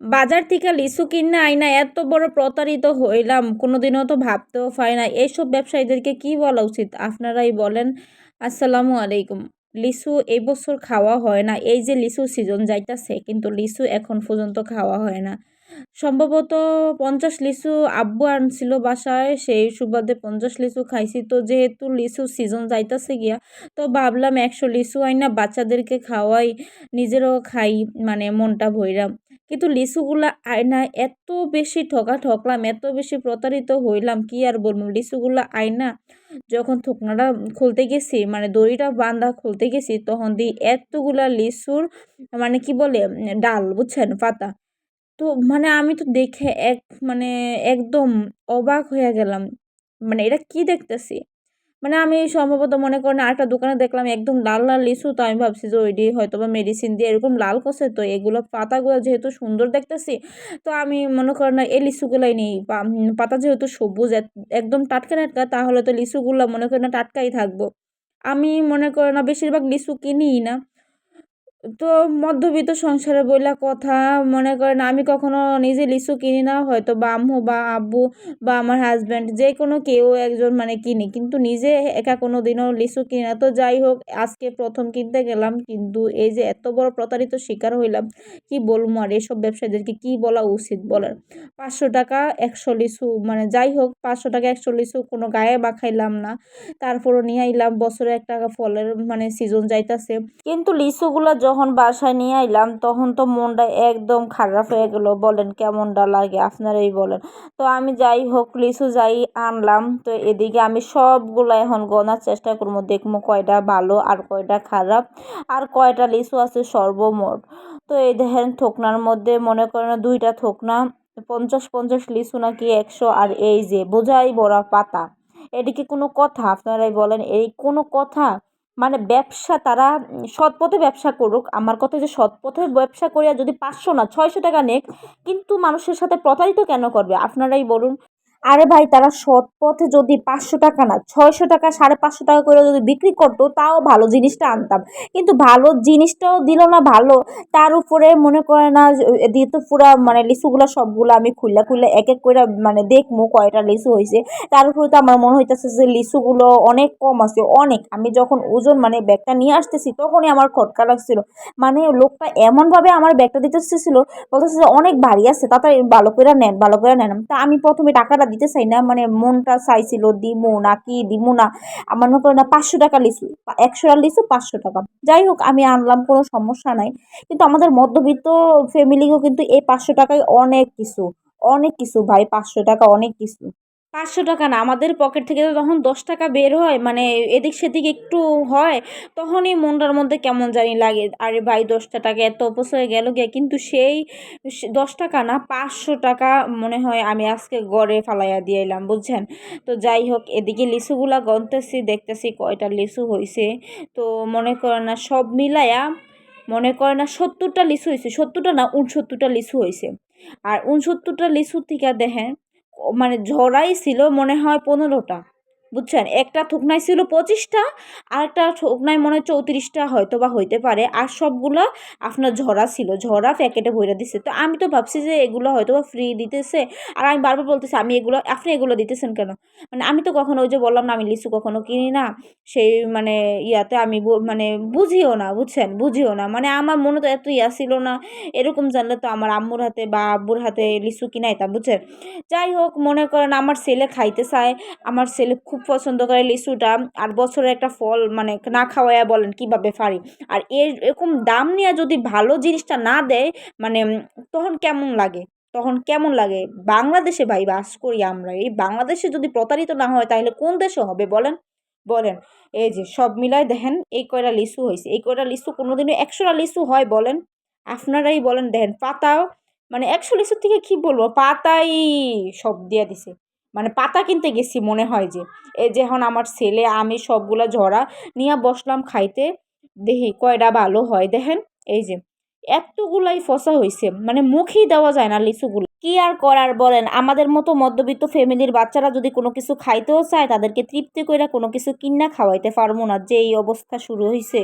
বাজার থেকে লিচু কিনে আইনা এত বড় প্রতারিত হইলাম, কোনোদিনও তো ভাবতেও পাই না। এইসব ব্যবসায়ীদেরকে কি বলা উচিত? আপনারাই বলেন। আসসালামু আলাইকুম। লিচু এবছর খাওয়া হয় না। এই যে লিচু সিজন যাইতাছে, কিন্তু লিচু এখন পর্যন্ত খাওয়া হয় না। সম্ভবত পঞ্চাশ লিচু আব্বু আনছিল বাসায়, সেই সুবাদে পঞ্চাশ লিচু খাইছি। তো যেহেতু লিচু সিজন যাইতাছে গিয়া, তো ভাবলাম একশো লিচু আইনা বাচ্চাদেরকে খাওয়াই, নিজেরও খাই মানে মনটা ভইরা। কিন্তু লিচুগুলা আয়না এত বেশি ঠকা ঠকলাম, এত বেশি প্রতারিত হইলাম, কি আর বলব? লিচুগুলা আয়না যখন থুকনাটা খুলতে গেছি মানে দড়িটা বান্ধা খুলতে গেছি, তখন দিই এতগুলা লিচুর মানে কি বলে, ডাল, বুঝছেন, পাতা তো মানে আমি তো দেখে এক মানে একদম অবাক হয়ে গেলাম। মানে এটা কি দেখতেছি? মানে আমি সম্ভবত মনে করেন আরেকটা দোকানে দেখলাম একদম লাল লাল লিচু, তো আমি ভাবছি যে ওইটি হয়তো বা মেডিসিন দিয়ে এরকম লাল করছে, তো এগুলো পাতাগুলো যেহেতু সুন্দর দেখতেছি, তো আমি মনে করেন না এই লিচুগুলাই নিই পাতা যেহেতু সবুজ একদম টাটকা টাটকা, তাহলে তো লিচুগুলো মনে করেন না টাটকাই থাকব। আমি মনে করেন না বেশিরভাগ লিচু কিনিই না। তো মধ্যবিত্ত সংসারে বইলা কথা, মনে করেন আমি কখনো নিজে লিচু কিনি না, হয়তো বা আম্মু বা আব্বু বা আমার হাজব্যান্ড যে কোনো কেউ একজন মানে কিনি, কিন্তু নিজে একা কোনো দিনও লিচু কিনি না। তো যাই হোক, আজকে প্রথম কিনতে গেলাম, কিন্তু এই যে এত বড় প্রতারিত শিকার হইলাম, কি বলব আর এসব ব্যবসায়ীদেরকে কি বলা উচিত বলার? পাঁচশো টাকা, একশো লিচু মানে যাই হোক, পাঁচশো টাকা, একশো লিচু কোনো গায়ে মাখাইলাম না। তারপরও নিয়ে আইলাম, বছরে এক টাকা ফলের মানে সিজন যাইতাছে। কিন্তু লিচুগুলো যখন বাসায় নিয়ে আইলাম, তখন তো মনটা একদম খারাপ হয়ে গেল। বলেন, কেমনটা লাগে? আপনারাই বলেন। তো আমি যাই হোক লিচু যাই আনলাম। তো এদিকে আমি সবগুলো এখন গোনার চেষ্টা করব। দেখব কয়টা ভালো আর কয়টা খারাপ। আর কয়টা লিচু আছে সর্বমোট। তো এই দেখেন, থোকনার মধ্যে মনে করেন দুইটা থোকনা। পঞ্চাশ পঞ্চাশ লিচু নাকি একশো আর এই যে বোঝাই বড়া পাতা। এদিকে কোনো কথা? আপনারাই বলেন, এই কোনো কথা? মানে ব্যবসা তারা সৎ পথে ব্যবসা করুক। আমার কথা যে সৎ পথে ব্যবসা করিয়া যদি পাঁচশো না, ছয়শো টাকা নেক, কিন্তু মানুষের সাথে প্রতারিত কেন করবে? আপনারাই বলুন। আরে ভাই, তারা সৎ পথে যদি পাঁচশো টাকা না, ছয়শো টাকা, সাড়ে পাঁচশো টাকা করে যদি বিক্রি করতো, তাও ভালো জিনিসটা আনতাম। কিন্তু ভালো জিনিসটাও দিল না ভালো। তার উপরে মনে করে না দিয়ে তো পুরা মানে লিচুগুলো সবগুলো আমি খুললা খুললে এক এক করে মানে দেখব কয়টা লিচু হয়েছে তার উপরে তো আমার মনে হইতেছে যে লিচুগুলো অনেক কম আছে, অনেক। আমি যখন ওজন মানে ব্যাগটা নিয়ে আসতেছি, তখনই আমার খটকা লাগছিল। মানে লোকটা এমনভাবে আমার ব্যাগটা দিতে বলতেছে যে অনেক ভারী আছে, তাড়াতাড়ি ভালো করে নেন, ভালো করে নেন। তা আমি প্রথমে টাকাটা দিতে চাই না মানে মনটা চাইছিল, দিমু না, কি দিমু না? আমার মনে না, পাঁচশো টাকা লিচু একশো টাকা লিচু পাঁচশো টাকা। যাই হোক, আমি আনলাম, কোনো সমস্যা নাই। কিন্তু আমাদের মধ্যবিত্ত ফ্যামিলিকেও কিন্তু এই পাঁচশো টাকায় অনেক কিছু অনেক কিছু ভাই, পাঁচশো টাকা অনেক কিছু। পাঁচশো টাকা না, আমাদের পকেট থেকে তো তখন দশ টাকা বের হয় মানে এদিক সেদিক একটু হয়, তখনই মনটার মধ্যে কেমন জানি লাগে, আরে ভাই দশটা টাকা এত অপচয় গেল গিয়ে কিন্তু সেই দশ টাকা না, পাঁচশো টাকা মনে হয় আমি আজকে গড়ে ফালাইয়া দিয়ে এলাম, বুঝছেন? তো যাই হোক, এদিকে লিচুগুলা গনতেছি দেখতেছি কয়টা লিচু হয়েছে তো মনে করে না, সব মিলাইয়া মনে করে না সত্তরটা লিচু হয়েছে সত্তরটা না উনসত্তরটা লিচু হয়েছে আর উনসত্তরটা লিচুর থেকে দেখেন মানে ঝরাই ছিল মনে হয় পনেরোটা। বুঝছেন? একটা থুকনায় ছিল পঁচিশটা আর একটা থুকনায় মনে হয় চৌত্রিশটা হয়তো বা হইতে পারে। আর সবগুলো আপনার ঝরা ছিল, ঝরা প্যাকেটে ভরে দিছে। তো আমি তো ভাবছি যে এগুলো হয়তো বা ফ্রি দিতেছে। আর আমি বারবার বলতেছি, আমি এগুলো, আপনি এগুলো দিতেছেন কেন? মানে আমি তো কখনো ওই যে বললাম না, আমি লিচু কখনো কিনি না। সেই মানে ইয়াতে আমি মানে বুঝিও না, বুঝছেন? বুঝিও না। মানে আমার মনে তো এত ইয়া ছিল না। এরকম জানলে তো আমার আম্মুর হাতে বা আব্বুর হাতে লিচু কিনাইতাম, বুঝছেন? যাই হোক, মনে করেন আমার ছেলে খাইতে চায়। আমার ছেলে খুব পছন্দ করে লিচুটা। আর বছরে একটা ফল মানে না খাওয়াইয়া বলেন কীভাবে পারি। আর এর এরকম দাম নিয়ে যদি ভালো জিনিসটা না দেয় মানে তখন কেমন লাগে? তখন কেমন লাগে? বাংলাদেশে ভাই বাস করি আমরা। এই বাংলাদেশে যদি প্রতারিত না হয়, তাহলে কোন দেশে হবে বলেন? বলেন, এই যে সব মিলায় দেখেন, এই কয়টা লিচু হয়েছে এই কয়টা লিচু কোনোদিনও একশোটা লিচু হয় বলেন? আপনারাই বলেন দেখেন, পাতাও মানে একশো লিচুর থেকে কী বলব? পাতাই সব দিয়ে দিছে। মানে পাতা কিনতে গেছি মনে হয় যে। এই যে এখন আমার ছেলে, আমি সবগুলা ঝরা নিয়ে বসলাম খাইতে। দেখি কয়টা ভালো হয়। দেখেন, এই যে এতগুলাই ফসা হয়েছে মানে মুখেই দেওয়া যায় না লিচুগুলো। কি আর করার বলেন? আমাদের মতো মধ্যবিত্ত ফ্যামিলির বাচ্চারা যদি কোনো কিছু খাইতেও চায়, তাদেরকে তৃপ্তি করে কোনো কিছু কিনা খাওয়াইতে পারব না। যে এই অবস্থা শুরু হয়েছে